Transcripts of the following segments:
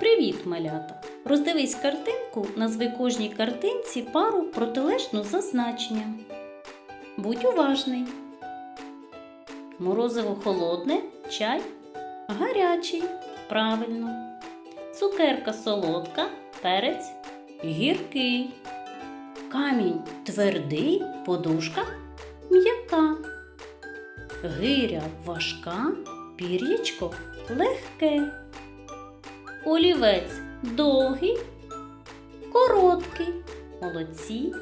Привіт, малята! Роздивись картинку, назви кожній картинці пару протилежну за значенням. Будь уважний. Морозиво холодне, чай гарячий. Правильно. Цукерка солодка, перець гіркий. Камінь твердий, подушка м'яка. Гиря важка, пір'ячко легке. Олівець довгий, короткий. Молодці.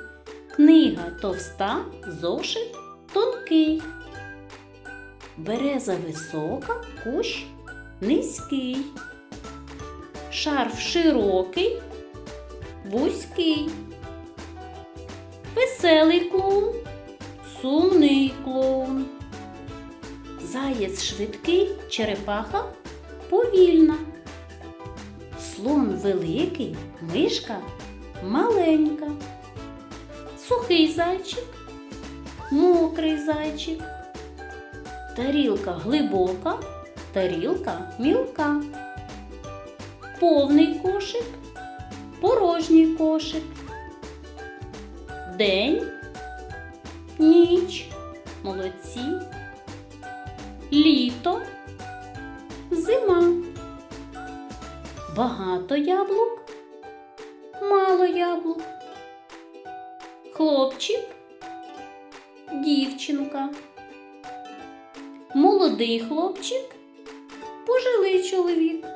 Книга товста, зошит тонкий. Береза висока, кущ низький. Шарф широкий, вузький. Веселий клоун, сумний клоун. Заєць швидкий, черепаха повільна. Слон великий, мишка маленька. Сухий зайчик, мокрий зайчик. Тарілка глибока, тарілка мілка. Повний кошик, порожній кошик. День, ніч, молодці. Літо, Багато яблук, мало яблук. Хлопчик, дівчинка. Молодий хлопчик, пожилий чоловік.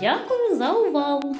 Дякую за увагу!